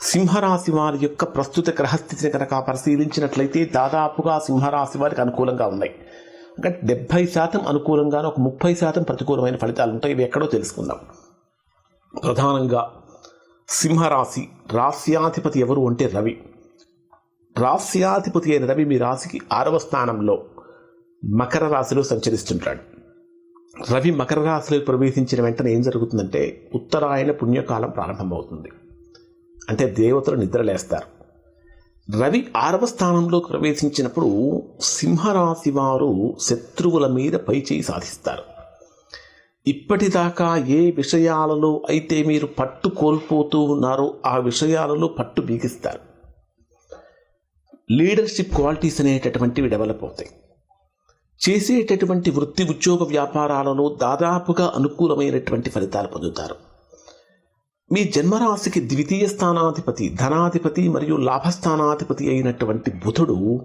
సింహరాశి వారి యొక్క ప్రస్తుత గ్రహస్థితిని కనుక పరిశీలించినట్లయితే దాదాపుగా సింహరాశి వారికి అనుకూలంగా ఉన్నాయి. అంటే డెబ్భై శాతం అనుకూలంగాను ఒక ముప్పై శాతం ప్రతికూలమైన ఫలితాలు ఉంటాయి. ఇవి ఎక్కడో తెలుసుకుందాం. ప్రధానంగా సింహరాశి రాస్యాధిపతి ఎవరు అంటే రవి. రాస్యాధిపతి అయిన రవి మీ రాశికి ఆరవ స్థానంలో మకర రాశిలో సంచరిస్తుంటాడు. రవి మకర రాశిలో ప్రవేశించిన వెంటనే ఏం జరుగుతుందంటే ఉత్తరాయణ పుణ్యకాలం ప్రారంభమవుతుంది. అంటే దేవతలు నిద్రలేస్తారు. రవి ఆరవ స్థానంలో ప్రవేశించినప్పుడు సింహరాశి వారు శత్రువుల మీద పైచేయి సాధిస్తారు. ఇప్పటిదాకా ఏ విషయాలలో అయితే మీరు పట్టు కోల్పోతూ ఉన్నారో ఆ విషయాలలో పట్టు బిగిస్తారు. లీడర్షిప్ క్వాలిటీస్ అనేటటువంటివి డెవలప్ అవుతాయి. చేసేటటువంటి వృత్తి ఉద్యోగ వ్యాపారాలలో దాదాపుగా అనుకూలమైనటువంటి ఫలితాలు పొందుతారు. మీ జన్మరాశికి ద్వితీయ స్థానాధిపతి ధనాధిపతి మరియు లాభస్థానాధిపతి అయినటువంటి బుధుడు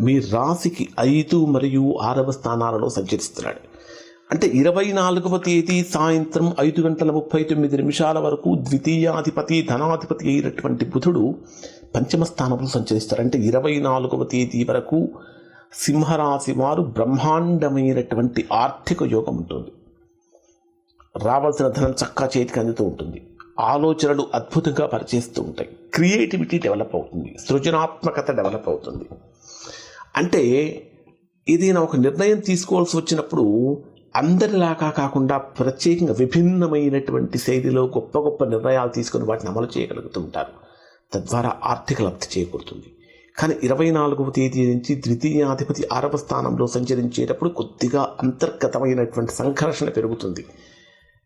మీ రాశికి ఐదు మరియు ఆరవ స్థానాలలో సంచరిస్తున్నాడు. అంటే ఇరవై నాలుగవ తేదీ సాయంత్రం ఐదు గంటల ముప్పై తొమ్మిది నిమిషాల వరకు ద్వితీయాధిపతి ధనాధిపతి అయినటువంటి బుధుడు పంచమ స్థానంలో సంచరిస్తారు. అంటే ఇరవై నాలుగవ తేదీ వరకు సింహరాశి వారు బ్రహ్మాండమైనటువంటి ఆర్థిక యోగం ఉంటుంది. రావాల్సిన ధనం చక్కా చేతికి అందుతూ ఉంటుంది. ఆలోచనలు అద్భుతంగా పరిచేస్తూ ఉంటాయి. క్రియేటివిటీ డెవలప్ అవుతుంది. సృజనాత్మకత డెవలప్ అవుతుంది. అంటే ఏదైనా ఒక నిర్ణయం తీసుకోవాల్సి వచ్చినప్పుడు అందరిలాగా కాకుండా ప్రత్యేకంగా విభిన్నమైనటువంటి శైలిలో గొప్ప గొప్ప నిర్ణయాలు తీసుకొని వాటిని అమలు చేయగలుగుతూ ఉంటారు తద్వారా ఆర్థిక లబ్ధి చేకూరుతుంది. కానీ ఇరవై నాలుగవ తేదీ నుంచి ద్వితీయాధిపతి ఆరవ స్థానంలో సంచరించేటప్పుడు కొద్దిగా అంతర్గతమైనటువంటి సంఘర్షణ పెరుగుతుంది.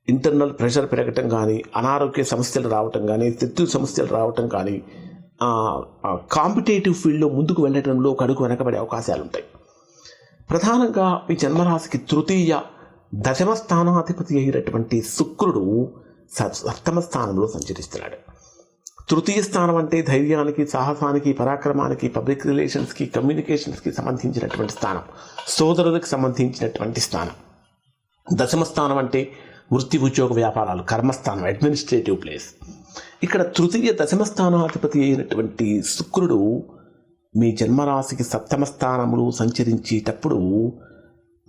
ఇంటర్నల్ ప్రెషర్ పెరగటం కానీ అనారోగ్య సమస్యలు రావటం కానీ శత్రు సమస్యలు రావటం కానీ కాంపిటేటివ్ ఫీల్డ్లో ముందుకు వెళ్ళడంలో ఒక అడుగు వెనకబడే అవకాశాలు ఉంటాయి ప్రధానంగా మీ జన్మరాశికి తృతీయ దశమ స్థానాధిపతి అయినటువంటి శుక్రుడు సప్తమ స్థానంలో సంచరిస్తున్నాడు. తృతీయ స్థానం అంటే ధైర్యానికి సాహసానికి పరాక్రమానికి పబ్లిక్ రిలేషన్స్కి కమ్యూనికేషన్స్కి సంబంధించినటువంటి స్థానం సోదరులకు సంబంధించినటువంటి స్థానం. దశమ స్థానం అంటే వృత్తి ఉద్యోగ వ్యాపారాలు కర్మస్థానం అడ్మినిస్ట్రేటివ్ ప్లేస్ ఇక్కడ తృతీయ దశమస్థానాధిపతి అయినటువంటి శుక్రుడు మీ జన్మరాశికి సప్తమ స్థానములు సంచరించేటప్పుడు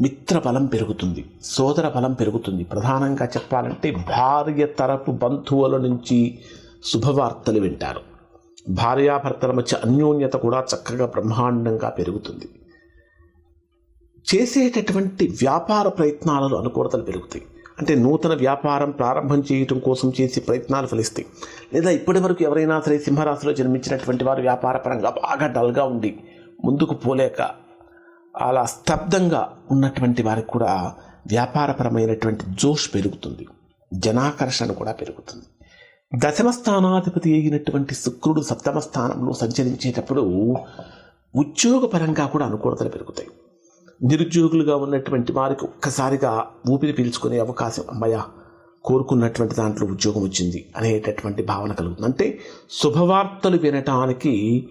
మిత్ర బలం పెరుగుతుంది సోదర బలం పెరుగుతుంది. ప్రధానంగా చెప్పాలంటే భార్య తరపు బంధువుల నుంచి శుభవార్తలు వింటారు. భార్యాభర్తల మధ్య అన్యోన్యత కూడా చక్కగా బ్రహ్మాండంగా పెరుగుతుంది. చేసేటటువంటి వ్యాపార ప్రయత్నాలలో అనుకూలతలు పెరుగుతాయి. అంటే నూతన వ్యాపారం ప్రారంభం చేయటం కోసం చేసే ప్రయత్నాలు ఫలిస్తాయి. లేదా ఇప్పటి వరకు ఎవరైనా సరే సింహరాశిలో జన్మించినటువంటి వారు వ్యాపారపరంగా బాగా డల్గా ఉండి ముందుకు పోలేక అలా స్తబ్దంగా ఉన్నటువంటి వారికి కూడా వ్యాపారపరమైనటువంటి జోష్ పెరుగుతుంది. జనాకర్షణ కూడా పెరుగుతుంది. దశమ స్థానాధిపతి అయినటువంటి శుక్రుడు సప్తమ స్థానంలో సంచరించేటప్పుడు ఉద్యోగపరంగా కూడా అనుకూలతలు పెరుగుతాయి. నిరుద్యోగులుగా ఉన్నటువంటి వారికి ఒక్కసారిగా ఊపిరి పీల్చుకునే అవకాశం అమ్మయ్య కోరుకున్నటువంటి దాంట్లో ఉద్యోగం వచ్చింది అనేటటువంటి భావన కలుగుతుంది. అంటే శుభవార్తలు వినటానికి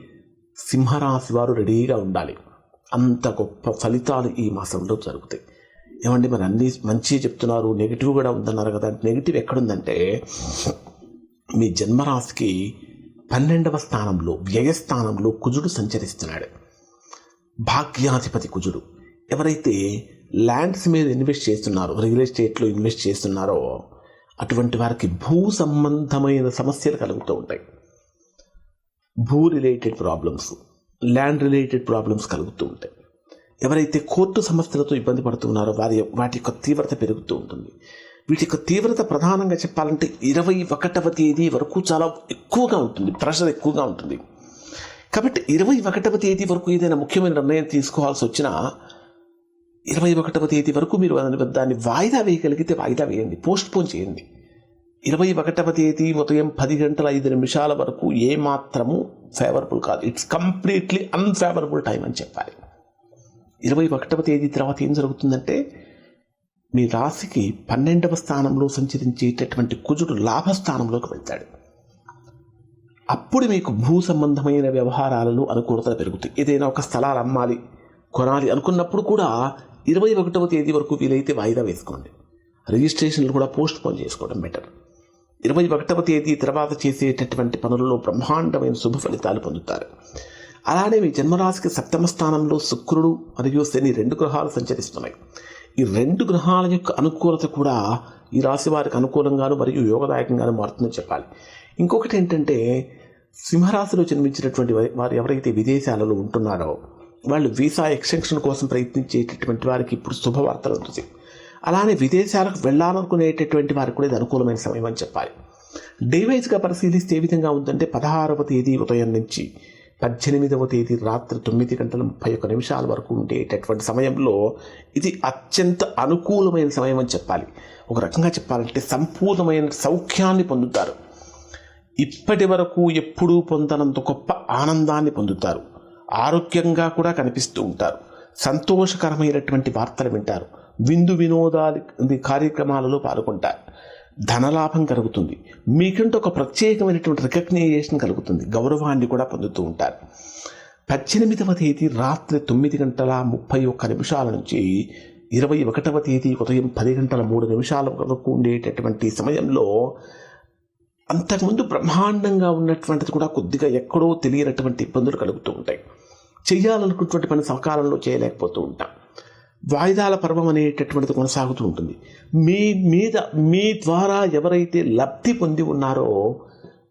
సింహరాశి వారు రెడీగా ఉండాలి. అంత గొప్ప ఫలితాలు ఈ మాసంలో జరుగుతాయి. ఏమండి మరి అన్నీ మంచి చెప్తున్నారు నెగిటివ్ కూడా ఉందన్నారు కదా నెగిటివ్ ఎక్కడుందంటే మీ జన్మరాశికి పన్నెండవ స్థానంలో వ్యయస్థానంలో కుజుడు సంచరిస్తున్నాడు. భాగ్యాధిపతి కుజుడు. ఎవరైతే ల్యాండ్స్ మీద ఇన్వెస్ట్ చేస్తున్నారో రియల్ ఎస్టేట్లో ఇన్వెస్ట్ చేస్తున్నారో అటువంటి వారికి భూ సంబంధమైన సమస్యలు కలుగుతూ ఉంటాయి. భూ related problems land related problems కలుగుతూ ఉంటాయి. ఎవరైతే కోర్టు సమస్యలతో ఇబ్బంది పడుతున్నారో వారి వాటి యొక్క తీవ్రత పెరుగుతూ ఉంటుంది. వీటి యొక్క తీవ్రత ప్రధానంగా చెప్పాలంటే ఇరవై ఒకటవ తేదీ వరకు చాలా ఎక్కువగా ఉంటుంది ప్రెషర్ ఎక్కువగా ఉంటుంది. కాబట్టి ఇరవై ఒకటవ తేదీ వరకు ఏదైనా ముఖ్యమైన నిర్ణయం తీసుకోవాల్సి వచ్చినా ఇరవై ఒకటవ తేదీ వరకు మీరు దాన్ని వాయిదా వేయగలిగితే వాయిదా వేయండి. పోస్ట్ పోన్ చేయండి. ఇరవై ఒకటవ తేదీ ఉదయం పది గంటల ఐదు నిమిషాల వరకు ఏమాత్రము ఫేవరబుల్ కాదు. ఇట్స్ కంప్లీట్లీ అన్ఫేవరబుల్ టైం అని చెప్పాలి. ఇరవై ఒకటవ తేదీ తర్వాత ఏం జరుగుతుందంటే మీ రాశికి పన్నెండవ స్థానంలో సంచరించేటటువంటి కుజుడు లాభస్థానంలోకి వెళ్తాడు. అప్పుడు మీకు భూ సంబంధమైన వ్యవహారాలలో అనుకూలత పెరుగుతాయి ఏదైనా ఒక స్థలాలు అమ్మాలి. కొనాలి అనుకున్నప్పుడు కూడా ఇరవై ఒకటవ తేదీ వరకు వీలైతే వాయిదా వేసుకోండి. రిజిస్ట్రేషన్లు కూడా పోస్ట్ పోన్ చేసుకోవడం బెటర్. ఇరవై ఒకటవ తేదీ తర్వాత చేసేటటువంటి పనులలో బ్రహ్మాండమైన శుభ ఫలితాలు పొందుతారు. అలానే మీ జన్మరాశికి సప్తమ స్థానంలో శుక్రుడు మరియు శని రెండు గ్రహాలు సంచరిస్తున్నాయి. ఈ రెండు గ్రహాల యొక్క అనుకూలత కూడా ఈ రాశి వారికి అనుకూలంగాను మరియు యోగదాయకంగాను మారుతుందని చెప్పాలి. ఇంకొకటి ఏంటంటే సింహరాశిలో జన్మించినటువంటి వారు ఎవరైతే విదేశాలలో ఉంటున్నారో వాళ్ళు వీసా ఎక్స్టెన్షన్ కోసం ప్రయత్నించేటటువంటి వారికి ఇప్పుడు శుభవార్తలు ఉంటుంది. అలానే విదేశాలకు వెళ్ళాలనుకునేటటువంటి వారికి కూడా ఇది అనుకూలమైన సమయం అని చెప్పాలి. డేవైజ్గా పరిశీలిస్తే ఏ విధంగా ఉందంటే పదహారవ తేదీ ఉదయం నుంచి పద్దెనిమిదవ తేదీ రాత్రి తొమ్మిది గంటల ముప్పై ఒక్క నిమిషాల వరకు ఉండేటటువంటి సమయంలో ఇది అత్యంత అనుకూలమైన సమయం అని చెప్పాలి. ఒక రకంగా చెప్పాలంటే సంపూర్ణమైన సౌఖ్యాన్ని పొందుతారు. ఇప్పటి వరకు ఎప్పుడూ పొందనంత గొప్ప ఆనందాన్ని పొందుతారు. ఆరోగ్యంగా కూడా కనిపిస్తూ ఉంటారు. సంతోషకరమైనటువంటి వార్తలు వింటారు. విందు వినోదాది కార్యక్రమాలలో పాల్గొంటారు. ధనలాభం కలుగుతుంది. మీకంటూ ఒక ప్రత్యేకమైనటువంటి రికగ్నైజేషన్ కలుగుతుంది. గౌరవాన్ని కూడా పొందుతూ ఉంటారు. పద్దెనిమిదవ తేదీ రాత్రి తొమ్మిది గంటల ముప్పై ఒక్క నిమిషాల నుంచి ఇరవై ఒకటవ తేదీ ఉదయం పది గంటల మూడు నిమిషాల వరకు ఉండేటటువంటి సమయంలో అంతకుముందు బ్రహ్మాండంగా ఉన్నటువంటిది కూడా కొద్దిగా ఎక్కడో తెలియనటువంటి ఇబ్బందులు కలుగుతూ ఉంటాయి. చేయాలనుకున్నటువంటి పని సకాలంలో చేయలేకపోతూ ఉంటాం. వాయిదాల పర్వం అనేటటువంటిది కొనసాగుతూ ఉంటుంది. మీ మీద మీ ద్వారా ఎవరైతే లబ్ధి పొంది ఉన్నారో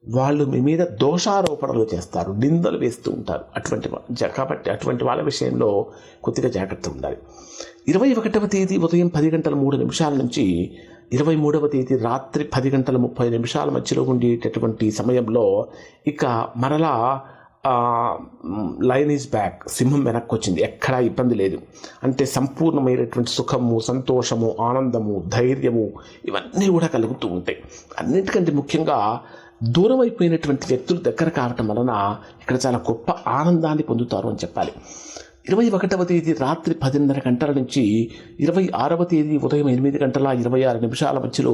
వాళ్ళు మీ మీద దోషారోపణలు చేస్తారు నిందలు వేస్తూ ఉంటారు. అటువంటి కాబట్టి అటువంటి వాళ్ళ విషయంలో కొద్దిగా జాగ్రత్త ఉండాలి. ఇరవై ఒకటవ తేదీ ఉదయం పది గంటల మూడు నిమిషాల నుంచి ఇరవై మూడవ తేదీ రాత్రి పది గంటల ముప్పై నిమిషాల మధ్యలో ఉండేటటువంటి సమయంలో ఇక మరలా లైన్ ఈజ్ బ్యాక్ సింహం వెనక్కి వచ్చింది ఎక్కడా ఇబ్బంది లేదు. అంటే సంపూర్ణమైనటువంటి సుఖము సంతోషము ఆనందము ధైర్యము ఇవన్నీ కూడా కలుగుతూ ఉంటాయి. అన్నిటికంటే ముఖ్యంగా దూరం అయిపోయినటువంటి వ్యక్తులు దగ్గర కావటం వలన ఇక్కడ చాలా గొప్ప ఆనందాన్ని పొందుతారు అని చెప్పాలి. ఇరవై ఒకటవ తేదీ రాత్రి పదిన్నర గంటల నుంచి ఇరవై ఆరవ తేదీ ఉదయం ఎనిమిది గంటల ఇరవై ఆరు నిమిషాల మధ్యలో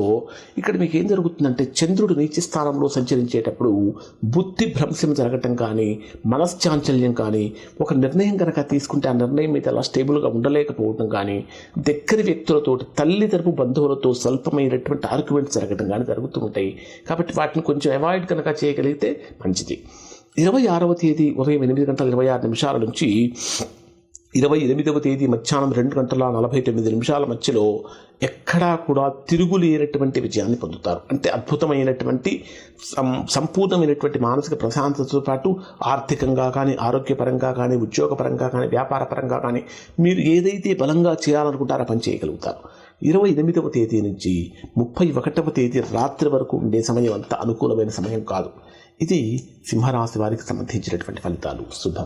ఇక్కడ మీకు ఏం జరుగుతుందంటే చంద్రుడు నీచి స్థానంలో సంచరించేటప్పుడు బుద్ధి భ్రంశం జరగటం కానీ మనశ్చాంచల్యం కానీ ఒక నిర్ణయం కనుక తీసుకుంటే ఆ నిర్ణయం మీద అలా స్టేబుల్గా ఉండలేకపోవడం కానీ దగ్గర వ్యక్తులతో తల్లి తరపు బంధువులతో స్వల్పమైనటువంటి ఆర్గ్యుమెంట్స్ జరగడం కానీ జరుగుతూ ఉంటాయి. కాబట్టి వాటిని కొంచెం అవాయిడ్ కనుక చేయగలిగితే మంచిది. ఇరవై ఆరవ తేదీ ఉదయం ఎనిమిది గంటల ఇరవై ఆరు నిమిషాల నుంచి ఇరవై ఎనిమిదవ తేదీ మధ్యాహ్నం రెండు గంటల నలభై తొమ్మిది నిమిషాల మధ్యలో ఎక్కడా కూడా తిరుగులేనటువంటి విజయాన్ని పొందుతారు. అంటే అద్భుతమైనటువంటి సం- సంపూర్ణమైనటువంటి మానసిక ప్రశాంతతతో పాటు ఆర్థికంగా కానీ ఆరోగ్యపరంగా కానీ ఉద్యోగపరంగా కానీ వ్యాపారపరంగా కానీ మీరు ఏదైతే బలంగా చేయాలనుకుంటారో పని చేయగలుగుతారు. ఇరవై ఎనిమిదవ తేదీ నుంచి ముప్పై ఒకటవ తేదీ రాత్రి వరకు ఉండే సమయం అంత అనుకూలమైన సమయం కాదు. ఇది సింహరాశి వారికి సంబంధించినటువంటి ఫలితాలు. శుభం.